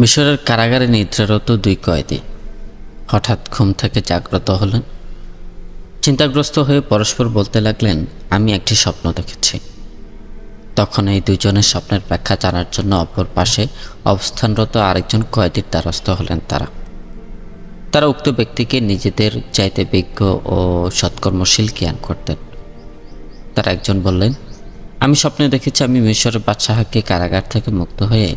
মিশরের কারাগারে নিদ্রারত দুই কয়েদি হঠাৎ ঘুম থেকে জাগ্রত হলেন। চিন্তাগ্রস্ত হয়ে পরস্পর বলতে লাগলেন, আমি একটি স্বপ্ন দেখেছি। তখন এই দুজনের স্বপ্নের ব্যাখ্যা জানার জন্য অপর পাশে অবস্থানরত আরেকজন কয়েদির দ্বারস্থ হলেন তারা। তারা উক্ত ব্যক্তিকে নিজেদের চাইতে বিজ্ঞ ও সৎকর্মশীল জ্ঞান করতেন। তারা একজন বললেন, আমি স্বপ্নে দেখেছি আমি মিশরের বাদশাহকে কারাগার থেকে মুক্ত হয়ে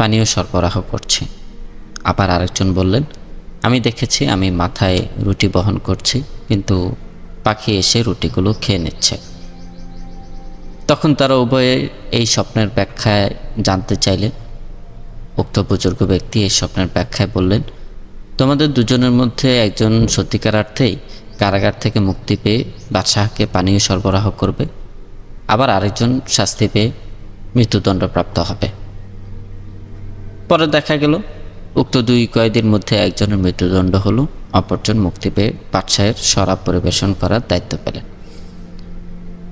পানীয় সরবরাহ করছে। আবার আরেকজন বললেন, আমি দেখেছি, আমি মাথায় রুটি বহন করছি, কিন্তু পাখি এসে রুটিগুলো খেয়ে নিচ্ছে। তখন তারা উভয়ে এই স্বপ্নের ব্যাখ্যায় জানতে চাইলেন। উক্ত বুজুর্গ ব্যক্তি এই স্বপ্নের ব্যাখ্যায় বললেন, তোমাদের দুজনের মধ্যে একজন সত্যিকার অর্থেই কারাগার থেকে মুক্তি পেয়ে বাদশাহকে পানীয় সরবরাহ করবে, আবার আরেকজন শাস্তি পেয়ে মৃত্যুদণ্ডপ্রাপ্ত হবে। পরে দেখা গেল, উক্ত দুই কয়েদির মধ্যে একজনের মৃত্যুদণ্ড হলো, অপরজন মুক্তি পেয়ে বাদশাহের শরাব পরিবেশন করার দায়িত্ব পেলেন।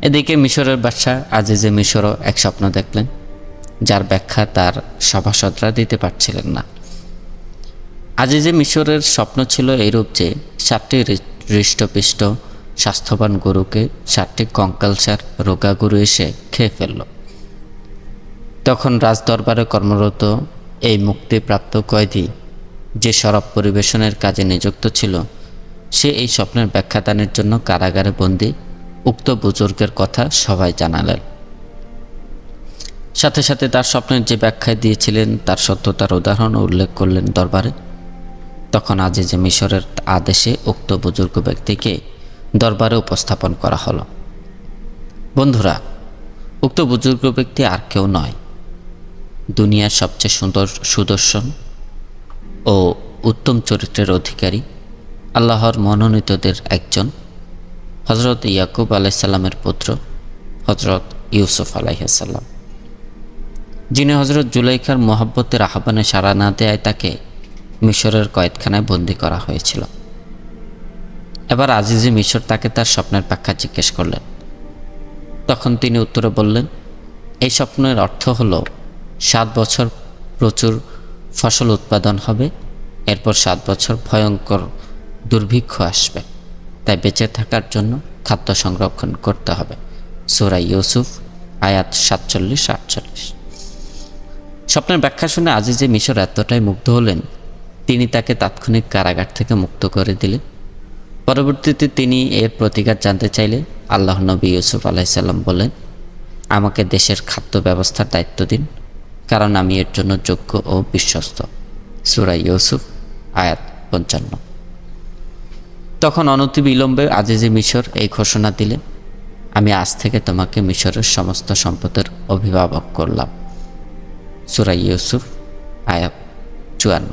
এদিকে মিশরের বাদশাহ আজিজে মিশরও এক স্বপ্ন দেখলেন, যার ব্যাখ্যা তার সভাসদরা দিতে পারছিলেন না। আজিজে মিশরের স্বপ্ন ছিল এইরূপ যে, সাতটি হৃষ্টপিষ্ট, স্বাস্থ্যবান গরুকে সাতটি কঙ্কালসার রোগা গরু এসে খেয়ে ফেলল। তখন রাজদরবারে কর্মরত এই মুক্তিপ্রাপ্ত কয়েদি যে শরাব পরিবেশনের কাজে নিযুক্ত ছিল, সে এই স্বপ্নের ব্যাখ্যাদানের জন্য কারাগারে বন্দি উক্ত বুজুর্গের কথা সবাই জানালেন। সাথে সাথে তার স্বপ্নের যে ব্যাখ্যায় দিয়েছিলেন, তার সত্যতার উদাহরণ উল্লেখ করলেন দরবারে। তখন আজিজে মিশরের আদেশে উক্ত বুজুর্গ ব্যক্তিকে দরবারে উপস্থাপন করা হলো। বন্ধুরা, উক্ত বুজুর্গ ব্যক্তি আর কেউ নয়। দুনিয়ার সবচেয়ে সুন্দর সুদর্শন ও উত্তম চরিত্রের অধিকারী, আল্লাহর মনোনীতদের একজন হজরত ইয়াকুব আলাইসাল্লামের পুত্র হজরত ইউসুফ আলাইসাল্লাম যিনি হজরত জুলাইখার মোহাব্বতের আহ্বানে সাড়া না দেয় তাকে মিশরের কয়েদখানায় বন্দি করা হয়েছিল। এবার আজিজি মিশর তাকে তার স্বপ্নের ব্যাখ্যা জিজ্ঞেস করলেন। তখন তিনি উত্তরে বললেন, এই স্বপ্নের অর্থ হলো সাত বছর প্রচুর ফসল উৎপাদন হবে। এরপর সাত বছর ভয়ঙ্কর দুর্ভিক্ষ আসবে। তাই বেঁচে থাকার জন্য খাদ্য সংরক্ষণ করতে হবে। সুরাই ইউসুফ, আয়াত সাতচল্লিশ, আটচল্লিশ। স্বপ্নের ব্যাখ্যা শুনে আজিজে মিশর এতটাই মুগ্ধ হলেন, তিনি তাকে তাৎক্ষণিক কারাগার থেকে মুক্ত করে দিলেন। পরবর্তীতে তিনি এর প্রতিকার জানতে চাইলে আল্লাহ নবী ইউসুফ আলাইসাল্লাম বলেন, আমাকে দেশের খাদ্য ব্যবস্থার দায়িত্ব দিন। কারণ আমি এর জন্য যোগ্য ও বিশ্বস্ত। সুরাই ইউসুফ, আয়াত পঞ্চান্ন। তখন অনতি বিলম্বে আজিজে মিশর এই ঘোষণা দিলেন, আমি আজ থেকে তোমাকে মিশরের সমস্ত সম্পদের অভিভাবক করলাম। সুরাই ইউসুফ, আয়াত চুয়ান্ন।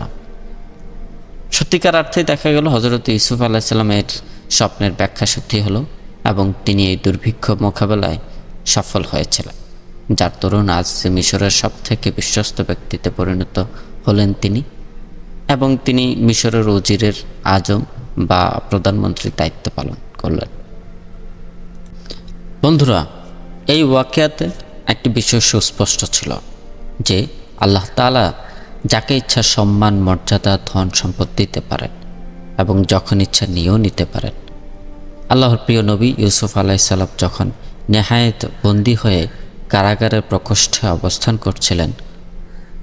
সত্যিকার অর্থে দেখা গেল হজরত ইউসুফ আলাহিসাল্লামের স্বপ্নের ব্যাখ্যা সত্যি হলো এবং তিনি এই দুর্ভিক্ষ মোকাবেলায় সফল হয়েছিলেন। যার তরুণ আজ মিশরের সব থেকে বিশ্বস্ত ব্যক্তিতে পরিণত হলেন তিনি এবং তিনি মিশরের উজিরের আজম বা প্রধানমন্ত্রীর দায়িত্ব পালন করলেন। বন্ধুরা, এই ওয়াকিয়াতে একটি বিষয় সুস্পষ্ট ছিল যে আল্লাহ তালা যাকে ইচ্ছা সম্মান, মর্যাদা, ধন সম্পদ দিতে পারেন এবং যখন ইচ্ছা নিয়েও নিতে পারেন, আল্লাহর প্রিয় নবী ইউসুফ আলাইসাল্লাম যখন নেহায়েত বন্দি হয়ে কারাগারের প্রকোষ্ঠে অবস্থান করছিলেন।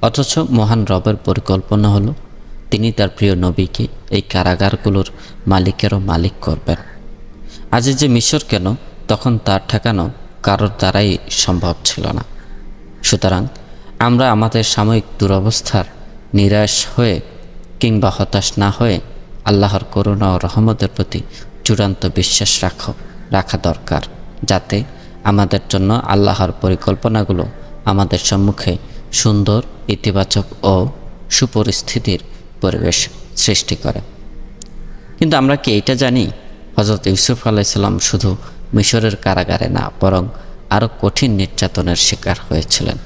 অথচ মহান রবের পরিকল্পনা হলো, তিনি তার প্রিয় নবীকে এই কারাগারগুলোর মালিকেরও মালিক করবেন। আজ যে মিশর কেন? তখন তার ঠেকানো কারোর দ্বারাই সম্ভব ছিল না। সুতরাং আমরা আমাদের সাময়িক দুরবস্থার নিরাশ হয়ে কিংবা হতাশ না হয়ে আল্লাহর করুণা ও রহমতের প্রতি চূড়ান্ত বিশ্বাস রাখো, রাখা দরকার, যাতে আমাদের জন্য আল্লাহর পরিকল্পনাগুলো আমাদের সম্মুখে সুন্দর, ইতিবাচক ও সুপরিস্থিতির পরিবেশ সৃষ্টি করে। কিন্তু আমরা কি এটা জানি? হজরত ইউসুফ আলাইসাল্লাম শুধু মিশরের কারাগারে না, বরং আরও কঠিন নির্যাতনের শিকার হয়েছিলেন।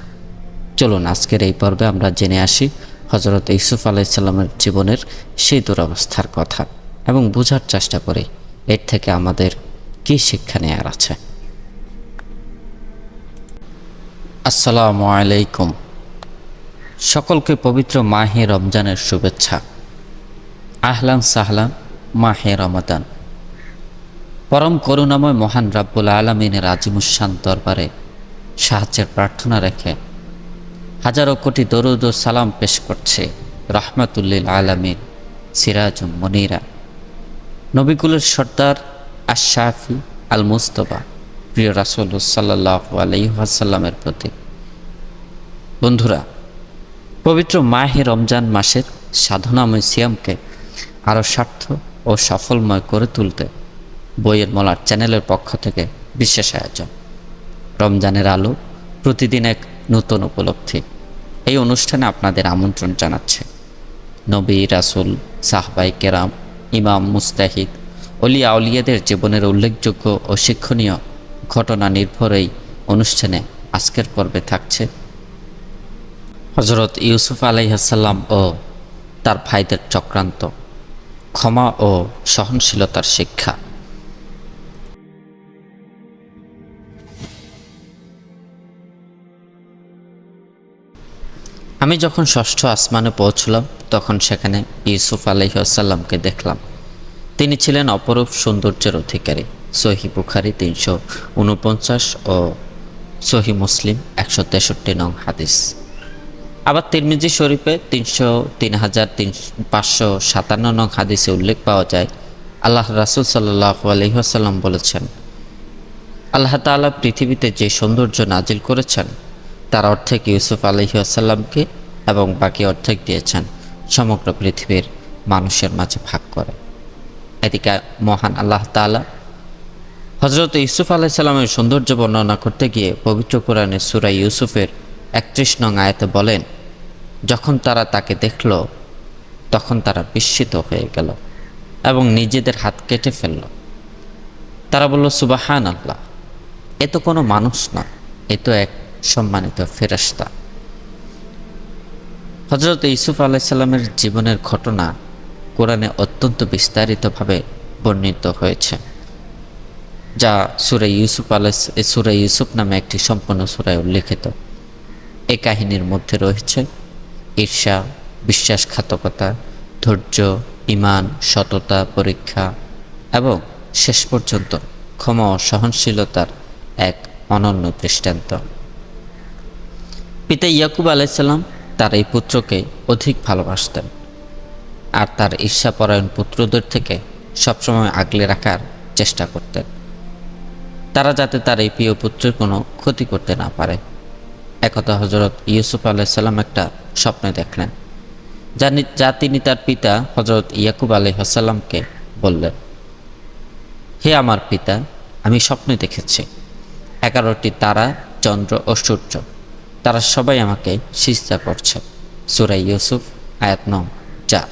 চলুন আজকের এই পর্বে আমরা জেনে আসি হজরত ইউসুফ আলাইসাল্লামের জীবনের সেই দুরবস্থার কথা এবং বোঝার চেষ্টা করি, এর থেকে আমাদের কী শিক্ষা নেওয়ার আছে। আসসালামু আলাইকুম। সকলকে পবিত্র মাহে রমজানের শুভেচ্ছা। আহলান সাহলান, মাহে রমাদান। পরম করুণাময় মহান রাব্বুল আলমিনের আজিমুসান দরবারে সাহায্যের প্রার্থনা রেখে হাজারো কোটি দরুদ ও সালাম পেশ করছে রহমাতুল্লিল আলমিন সিরাজ মনিরা। নবিকুলের সর্দার আশাফি আল মুস্তফা প্রিয় রাসুল সাল্লাহ আলহিহাসাল্লামের প্রতি। বন্ধুরা, পবিত্র মাহে রমজান মাসের সাধনাময় সিয়ামকে আরও স্বার্থ ও সফলময় করে তুলতে বইয়ের মলার চ্যানেলের পক্ষ থেকে বিশেষ আয়োজন। রমজানের আলো প্রতিদিন এক নতুন উপলব্ধি। এই অনুষ্ঠানে আপনাদের আমন্ত্রণ জানাচ্ছে নবী, রাসুল সাহবাই কেরাম, ইমাম, মুস্তাহিদ অলিয়া আউলিয়াদের জীবনের উল্লেখযোগ্য ও শিক্ষণীয় ঘটনা নির্ভর এই অনুষ্ঠানে আজকের পর্বে থাকছে হজরত ইউসুফ আলাইহাসাল্লাম ও তার ভাইদের চক্রান্ত, ক্ষমা ও সহনশীলতার শিক্ষা। আমি যখন ষষ্ঠ আসমানে পৌঁছলাম, তখন সেখানে ইউসুফ আলহিহাসাল্লামকে দেখলাম। তিনি ছিলেন অপরূপ সৌন্দর্যের অধিকারী। সহি বুখারি তিনশো উনপঞ্চাশ ও সহি মুসলিম একশো তেষট্টি নং হাদিস। আবার তিরমিজি শরীফে তিনশো তিন হাজার তিন পাঁচশো সাতান্ন নং হাদিসে উল্লেখ পাওয়া যায় আল্লাহ রাসুল সাল্লাহ আলহিহাসাল্লাম বলেছেন, আল্লাহ তালা পৃথিবীতে যে সৌন্দর্য নাজিল করেছেন, তার অর্ধেক ইউসুফ আলহিহাসাল্লামকে এবং বাকি অর্ধেক দিয়েছেন সমগ্র পৃথিবীর মানুষের মাঝে ভাগ করে। এদিকে মহান আল্লাহ তালা হজরত ইউসুফ আলাইসাল্লামের সৌন্দর্য বর্ণনা করতে গিয়ে পবিত্র কোরআনের সুরা ইউসুফের একত্রিশ নং আয়াতে বলেন, যখন তারা তাকে দেখল, তখন তারা বিস্মিত হয়ে গেল এবং নিজেদের হাত কেটে ফেলল। তারা বলল সুবাহান আল্লাহ এ তো কোনো মানুষ না, এ তো এক সম্মানিত ফেরস্তা হজরত ইউসুফ আলাইসাল্লামের জীবনের ঘটনা কোরআনে অত্যন্ত বিস্তারিতভাবে বর্ণিত হয়েছে। যা সুরে ইউসুফ আলাই সুরে ইউসুফ নামে একটি সম্পূর্ণ সুরায় উল্লেখিত। এ কাহিনীর মধ্যে রয়েছে ঈর্ষা, বিশ্বাসঘাতকতা, ধৈর্য ইমান সততা, পরীক্ষা এবং শেষ পর্যন্ত ক্ষমা ও সহনশীলতার এক অনন্য দৃষ্টান্ত। পিতা ইয়াকুব আলাইসাল্লাম তার এই পুত্রকে অধিক ভালোবাসতেন আর তার ঈর্ষাপরায়ণ পুত্রদের থেকে সবসময় আগলে রাখার চেষ্টা করতেন। তারা যাতে তার এই প্রিয় পুত্রের কোনো ক্ষতি করতে না পারে। একথা হজরত ইউসুফ আলাইসাল্লাম একটা স্বপ্নে দেখলেন, যা যা তিনি তার পিতা হজরত ইয়াকুব আলাইসাল্লামকে বললেন, হে আমার পিতা, আমি স্বপ্নে দেখেছি। এগারোটি তারা, চন্দ্র ও সূর্য, তারা সবাই আমাকে সিস্তা করছে। সুরাই ইউসুফ, আয়াত নং চার।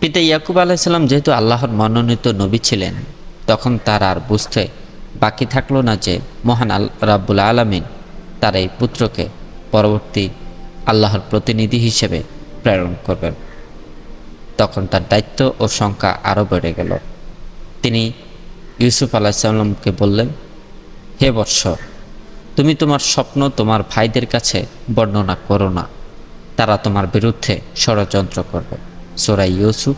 পিতা ইয়াকুব আলাইসাল্লাম যেহেতু আল্লাহর মনোনীত নবী ছিলেন, তখন তার আর বুঝতে বাকি থাকল না যে মহান আল, রাব্বুল আলমিন তার এই পুত্রকে পরবর্তী আল্লাহর প্রতিনিধি হিসেবে প্রেরণ করবেন। তখন তার দায়িত্ব ও সংখ্যা আরও বেড়ে গেল। তিনি ইউসুফ আলাহিসাল্লামকে বললেন, হে বৎস তুমি তোমার স্বপ্ন তোমার ভাইদের কাছে বর্ণনা করো না। তারা তোমার বিরুদ্ধে ষড়যন্ত্র করবে। সোরাই ইউসুফ,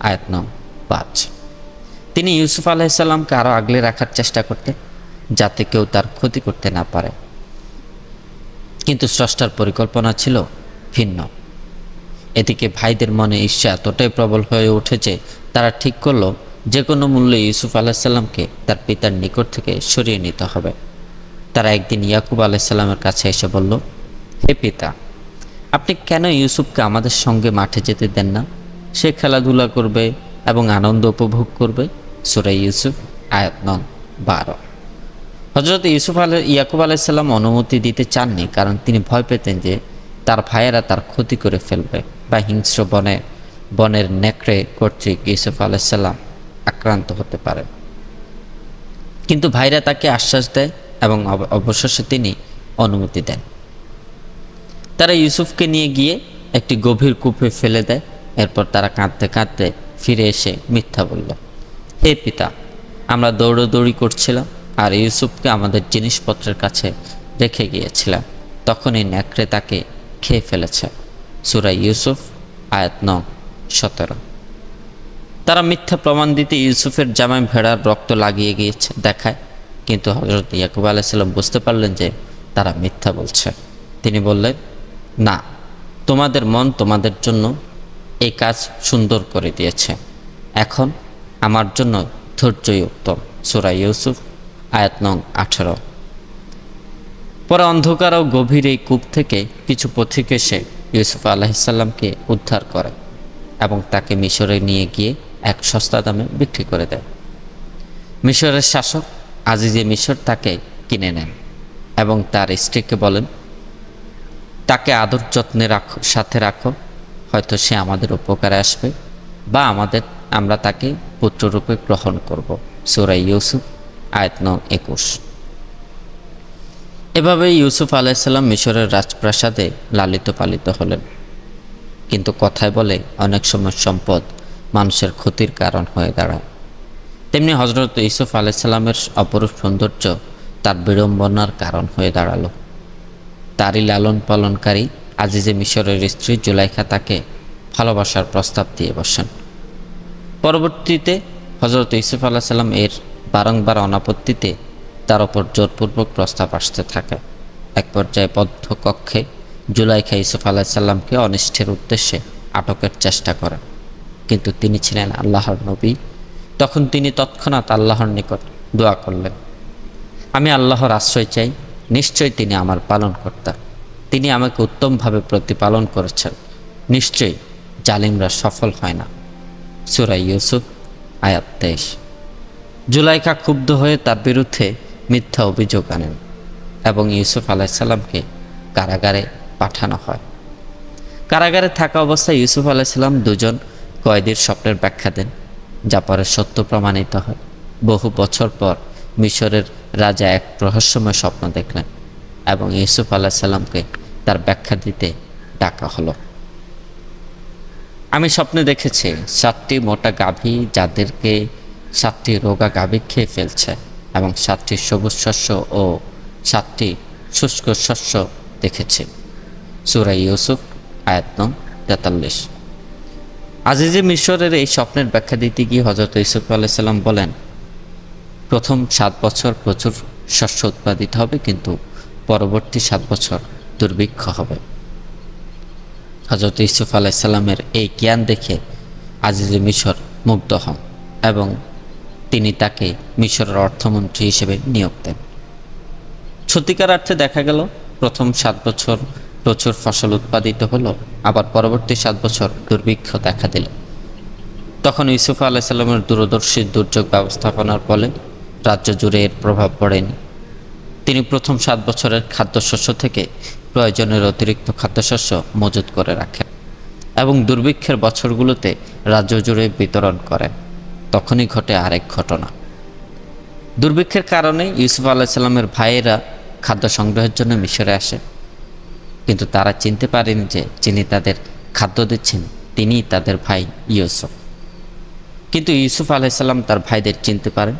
আয়াত নং পাঁচ। তিনি ইউসুফ আলাইসাল্লামকে আরও আগলে রাখার চেষ্টা করতেন, যাতে কেউ তার ক্ষতি করতে না পারে। কিন্তু স্রষ্টার পরিকল্পনা ছিল ভিন্ন। এদিকে ভাইদের মনে ঈর্ষা এতটাই প্রবল হয়ে উঠেছে তারা ঠিক করল যে কোনো মূল্যে ইউসুফ আলাহিসাল্লামকে তার পিতার নিকট থেকে সরিয়ে নিতে হবে। তারা একদিন ইয়াকুব আলাইসাল্লামের কাছে এসে বলল, হে পিতা, আপনি কেন ইউসুফকে আমাদের সঙ্গে মাঠে যেতে দেন না? সে খেলাধুলা করবে এবং আনন্দ উপভোগ করবে। সুরাই ইউসুফ, আয়াত নন বারো। হজরত ইউসুফ আল ইয়াকুব আলাইসাল্লাম অনুমতি দিতে চাননি কারণ তিনি ভয় পেতেন যে তার ভাইয়েরা তার ক্ষতি করে ফেলবে বা হিংস্র বনে, বনের নেকড়ে কর্তৃক ইউসুফ আলাইসাল্লাম আক্রান্ত হতে পারে। কিন্তু ভাইরা তাকে আশ্বাস দেয় এবং অবশেষে তিনি অনুমতি দেন। তারা ইউসুফকে নিয়ে গিয়ে একটি গভীর কূপে ফেলে দেয়। এরপর তারা কাঁদতে কাঁদতে ফিরে এসে মিথ্যা বলল। হে পিতা, আমরা দৌড়োদৌড়ি করছিলাম আর ইউসুফকে আমাদের জিনিসপত্রের কাছে রেখে গিয়েছিলাম। তখনই ন্যাকড়ে তাকে খেয়ে ফেলেছে। সুরা ইউসুফ, আয়াত ন, সতেরো। তারা মিথ্যা প্রমাণ দিতে ইউসুফের জামায় ভেড়ার রক্ত লাগিয়ে গিয়েছে, দেখায়। কিন্তু হজরত ইয়াকুব আলাইসাল্লাম বুঝতে পারলেন যে তারা মিথ্যা বলছে। তিনি বললেন, না, তোমাদের মন তোমাদের জন্য এই কাজ সুন্দর করে দিয়েছে। এখন আমার জন্য ধৈর্যই উত্তম। সুরা ইউসুফ, আয়াত নং আঠারো। পরে অন্ধকার ও গভীর এই কূপ থেকে কিছু পথিক এসে ইউসুফ আলাহিসাল্লামকে উদ্ধার করে এবং তাকে মিশরে নিয়ে গিয়ে এক সস্তা দামে বিক্রি করে দেয়। মিশরের শাসক আজিজে মিশর তাকে কিনে নেন এবং তার স্ত্রীকে বলেন, তাকে আদর যত্নে রাখো, সাথে রাখো, হয়তো সে আমাদের উপকারে আসবে। বা আমাদের, আমরা তাকে পুত্ররূপে গ্রহণ করব। সুরাই ইউসুফ, আয়াত নং একুশ। এভাবে ইউসুফ আলাইসাল্লাম মিশরের রাজপ্রাসাদে লালিত পালিত হলেন। কিন্তু কথায় বলে অনেক সময় সম্পদ মানুষের ক্ষতির কারণ হয়ে দাঁড়ায়। তেমনি হজরত ইউসুফ আলাইসাল্লামের অপরূপ সৌন্দর্য তার বিড়ম্বনার কারণ হয়ে দাঁড়াল। তারই লালন পালনকারী আজিজে মিশরের স্ত্রী জুলাইখা তাকে ভালোবাসার প্রস্তাব দিয়ে বসেন। পরবর্তীতে হজরত ইউসুফ আল্লাহ সাল্লাম এর বারংবার অনাপত্তিতে তার ওপর জোরপূর্বক প্রস্তাব আসতে থাকে। এক পর্যায়ে বদ্ধ কক্ষে জুলাইখা ইউসুফ আল্লাহ সাল্লামকে অনিষ্টের উদ্দেশ্যে আটকের চেষ্টা করেন। কিন্তু তিনি ছিলেন আল্লাহর নবী। তখন তিনি তৎক্ষণাৎ আল্লাহর নিকট দোয়া করলেন, আমি আল্লাহর আশ্রয় চাই, নিশ্চয়ই তিনি আমার পালনকর্তা। তিনি আমাকে উত্তমভাবে প্রতিপালন করেছেন। নিশ্চয়ই জালিমরা সফল হয় না। সুরাই ইউসুফ, আয়াত তেইশ। জুলাইখা ক্ষুব্ধ হয়ে তার বিরুদ্ধে মিথ্যা অভিযোগ আনেন এবং ইউসুফ আলাইসাল্লামকে কারাগারে পাঠানো হয়। কারাগারে থাকা অবস্থায় ইউসুফ আলাইসাল্লাম দুজন কয়েদির স্বপ্নের ব্যাখ্যা দেন, যা পরে সত্য প্রমাণিত হয়। বহু বছর পর মিশরের রাজা এক রহস্যময় স্বপ্ন দেখলেন এবং ইউসুফ আল্লাহ সাল্লামকে তার ব্যাখ্যা দিতে ডাকা হলো। আমি স্বপ্নে দেখেছি সাতটি মোটা গাভী যাদেরকে সাতটি রোগা গাভী খেয়ে ফেলছে এবং সাতটি সবুজ শস্য ও সাতটি শুষ্ক শস্য দেখেছি। সুরাই ইউসুফ, আয়াত নং তেতাল্লিশ। আজিজে মিশরের এই স্বপ্নের ব্যাখ্যা দিতে গিয়ে হজরত ইউসুফ আলাইসাল্লাম বলেন, প্রথম সাত বছর প্রচুর শস্য উৎপাদিত হবে, কিন্তু পরবর্তী সাত বছর দুর্ভিক্ষ হবে। হজরত ইউসুফ আলাইসাল্লামের এই জ্ঞান দেখে আজিজে মিশর মুগ্ধ হন এবং তিনি তাকে মিশরের অর্থমন্ত্রী হিসেবে নিয়োগ দেন। সত্যিকার অর্থে দেখা গেল, প্রথম সাত বছর প্রচুর ফসল উৎপাদিত হলো, আবার পরবর্তী সাত বছর দুর্ভিক্ষ দেখা দিল। তখন ইউসুফ আলাইসাল্লামের দূরদর্শী দুর্যোগ ব্যবস্থাপনার ফলে রাজ্য জুড়ে এর প্রভাব পড়েনি। তিনি প্রথম সাত বছরের খাদ্যশস্য থেকে প্রয়োজনের অতিরিক্ত খাদ্যশস্য মজুত করে রাখেন এবং দুর্ভিক্ষের বছরগুলোতে রাজ্য জুড়ে বিতরণ করেন। তখনই ঘটে আরেক ঘটনা। দুর্ভিক্ষের কারণে ইউসুফ আলাইসাল্লামের ভাইয়েরা খাদ্য সংগ্রহের জন্য মিশরে আসে। কিন্তু তারা চিনতে পারেনি যে যিনি তাদের খাদ্য দিচ্ছেন, তিনিই তাদের ভাই ইউসুফ। কিন্তু ইউসুফ আলাইসাল্লাম তার ভাইদের চিনতে পারেন।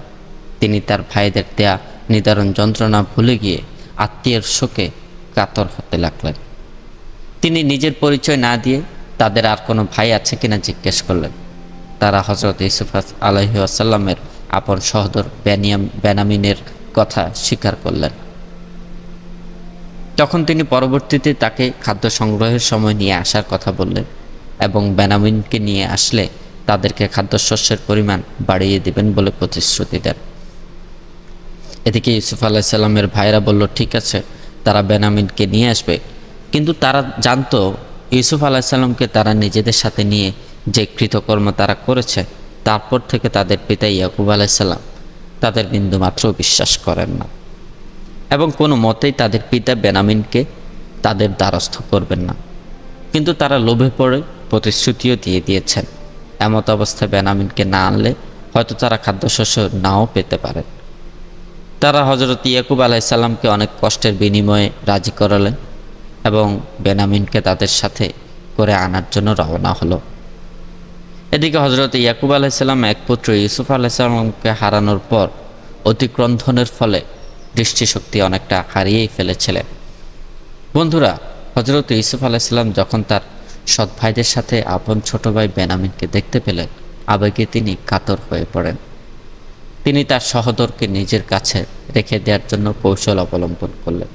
তিনি তার ভাইদের দেয়া নিদারণ যন্ত্রণা ভুলে গিয়ে আত্মীয়ের শোকে কাতর হতে লাগলেন। তিনি নিজের পরিচয় না দিয়ে তাদের আর কোনো ভাই আছে কিনা জিজ্ঞেস করলেন। তারা হজরত ইউসুফ আলহি আসাল্লামের আপন সহদর ব্যানিয়াম বেনামিনের কথা স্বীকার করলেন। তখন তিনি পরবর্তীতে তাকে খাদ্য সংগ্রহের সময় নিয়ে আসার কথা বললেন এবং বেনামিনকে নিয়ে আসলে তাদেরকে খাদ্যশস্যের পরিমাণ বাড়িয়ে দিবেন বলে প্রতিশ্রুতি দেন। এদিকে ইউসুফ আলাহিসাল্লামের ভাইরা বলল, ঠিক আছে তারা বেনামিনকে নিয়ে আসবে। কিন্তু তারা জানতো ইউসুফ আলাহিসাল্লামকে তারা নিজেদের সাথে নিয়ে যে কৃতকর্ম তারা করেছে, তারপর থেকে তাদের পিতা ইয়াকুব আলাইসাল্লাম তাদের বিন্দুমাত্র বিশ্বাস করেন না। এবং কোনো মতেই তাদের পিতা বেনামিনকে তাদের দ্বারস্থ করবেন না। কিন্তু তারা লোভে পড়ে প্রতিশ্রুতিও দিয়ে দিয়েছেন। এমত অবস্থায় বেনামিনকে না আনলে হয়তো তারা খাদ্যশস্য নাও পেতে পারেন। তারা হজরত ইয়াকুব আলাইসাল্লামকে অনেক কষ্টের বিনিময়ে রাজি করালেন এবং বেনামিনকে তাদের সাথে করে আনার জন্য রওনা হলো। এদিকে হজরত ইয়াকুব আলাইসাল্লাম এক পুত্র ইউসুফ আলাইসাল্লামকে হারানোর পর অতিক্রন্ধনের ফলে দৃষ্টিশক্তি অনেকটা হারিয়েই ফেলেছিলেন। বন্ধুরা হজরত ইউসুফ আলাইসাল্লাম যখন তার সৎ ভাইদের সাথে আপন ছোট ভাই বেনামিনকে দেখতে পেলেন, আবেগে তিনি কাতর হয়ে পড়েন। তিনি তার সহদরকে নিজের কাছে রেখে দেওয়ার জন্য কৌশল অবলম্বন করলেন।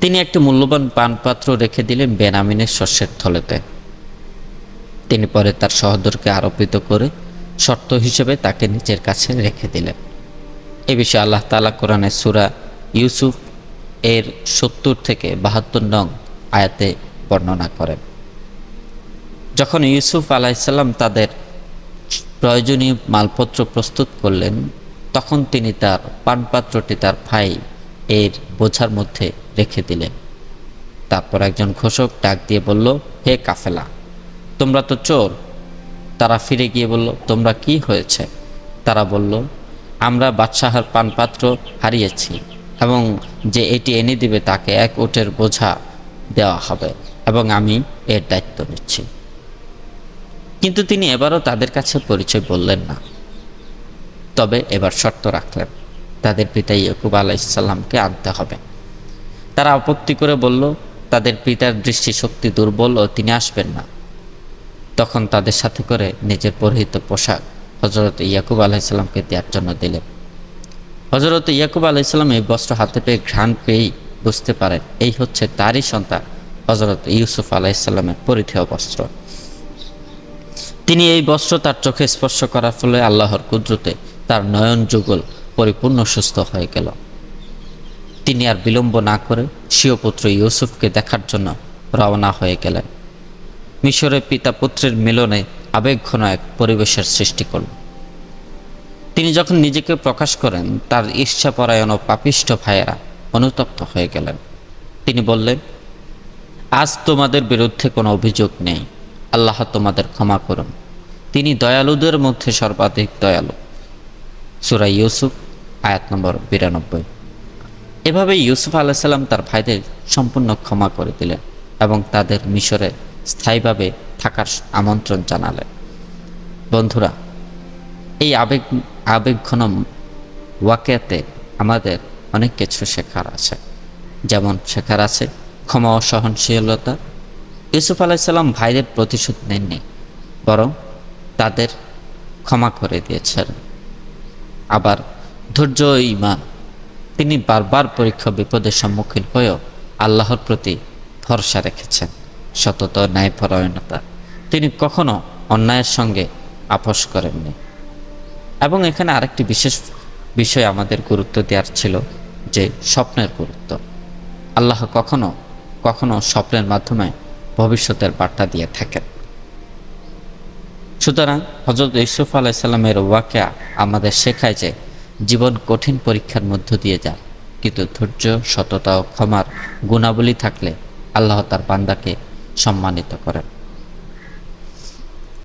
তিনি একটি মূল্যবান পানপাত্র রেখে দিলেন বেনামিনের শস্যের থলেতে। তিনি পরে তার সহদরকে আরোপিত করে শর্ত হিসেবে তাকে নিজের কাছে রেখে দিলেন। এ বিষয়ে আল্লাহ তালা কোরআনের সুরা ইউসুফ এর সত্তর থেকে বাহাত্তর নং আয়াতে বর্ণনা করেন। যখন ইউসুফ আলাইসাল্লাম তাদের প্রয়োজনীয় মালপত্র প্রস্তুত করলেন, তখন তিনি তার পানপাত্রটি তার ভাই এর বোঝার মধ্যে রেখে দিলেন। তারপর একজন ঘোষক ডাক দিয়ে বলল, হে কাফেলা, তোমরা তো চোর। তারা ফিরে গিয়ে বলল, তোমরা কি হয়েছে? তারা বলল, আমরা বাদশাহার পানপাত্র হারিয়েছি এবং যে এটি এনে দিবে তাকে এক ওটের বোঝা দেওয়া হবে এবং আমি এর দায়িত্ব নিচ্ছি। কিন্তু তিনি এবারও তাদের কাছে পরিচয় বললেন না। তবে এবার শর্ত রাখলেন, তাদের পিতা ইয়কুব আলাইসাল্লামকে আনতে হবে। তারা আপত্তি করে বলল, তাদের পিতার দৃষ্টিশক্তি দুর্বল ও তিনি আসবেন না। তখন তাদের সাথে করে নিজের পরিহিত পোশাক হজরত ইয়াকুব আলাইসাল্লামকে দেওয়ার জন্য দিলেন। হজরত ইয়াকুব আলাইসাল্লাম এই বস্ত্র হাতে পেয়ে ঘ্রাণ পেয়েই বুঝতে পারেন, এই হচ্ছে তারই সন্তান হজরত ইউসুফ আলাইসাল্লামের পরিধেয় বস্ত্র। তিনি এই বস্ত্র তার চোখে স্পর্শ করার ফলে আল্লাহর কুদরতে তার নয়ন যুগল পরিপূর্ণ সুস্থ হয়ে গেল। তিনি আর বিলম্ব না করে স্বীয় পুত্র ইউসুফকে দেখার জন্য রওনা হয়ে গেলেন। মিশরের পিতা পুত্রের মিলনে আবেগঘন এক পরিবেশের সৃষ্টি করল। তিনি যখন নিজেকে প্রকাশ করেন, তার ঈর্ষাপরায়ণ ও পাপিষ্ঠ ভাইয়েরা অনুতপ্ত হয়ে গেলেন। তিনি বললেন, আজ তোমাদের বিরুদ্ধে কোনো অভিযোগ নেই। আল্লাহ তোমাদের ক্ষমা করুন। তিনি দয়ালুদের মধ্যে সর্বাধিক দয়ালু। সুরা ইউসুফ, আয়াত নম্বর বিরানব্বই। এভাবে ইউসুফ আলাইসাল্লাম তার ভাইদের সম্পূর্ণ ক্ষমা করে দিলেন এবং তাদের মিশরে স্থায়ীভাবে থাকার আমন্ত্রণ জানালেন। বন্ধুরা, এই আবেগ, আবেগঘন ওয়াকেতে আমাদের অনেক কিছু শেখার আছে। যেমন শেখার আছে ক্ষমা ও সহনশীলতা। ইউসুফ আলাইসাল্লাম ভাইদের প্রতিশোধ নেননি, বরং তাদের ক্ষমা করে দিয়েছেন। আবার ধৈর্য ইমান তিনি বারবার পরীক্ষা বিপদের সম্মুখীন হয়েও আল্লাহর প্রতি ভরসা রেখেছেন। সতত ন্যায়পরায়ণতা, তিনি কখনো অন্যায়ের সঙ্গে আপোষ করেননি। এবং এখানে আরেকটি বিশেষ বিষয় আমাদের গুরুত্ব দেওয়ার ছিল, যে স্বপ্নের গুরুত্ব। আল্লাহ কখনো কখনো স্বপ্নের মাধ্যমে ভবিষ্যতের বার্তা দিয়ে থাকেন। সুতরাং হজরত ইউসুফ আলাইসাল্লামের ওয়াকা আমাদের শেখায় যে জীবন কঠিন পরীক্ষার মধ্য দিয়ে যায়, কিন্তু ধৈর্য, সততা ও ক্ষমার গুণাবলী থাকলে আল্লাহ তার বান্দাকে সম্মানিত করেন।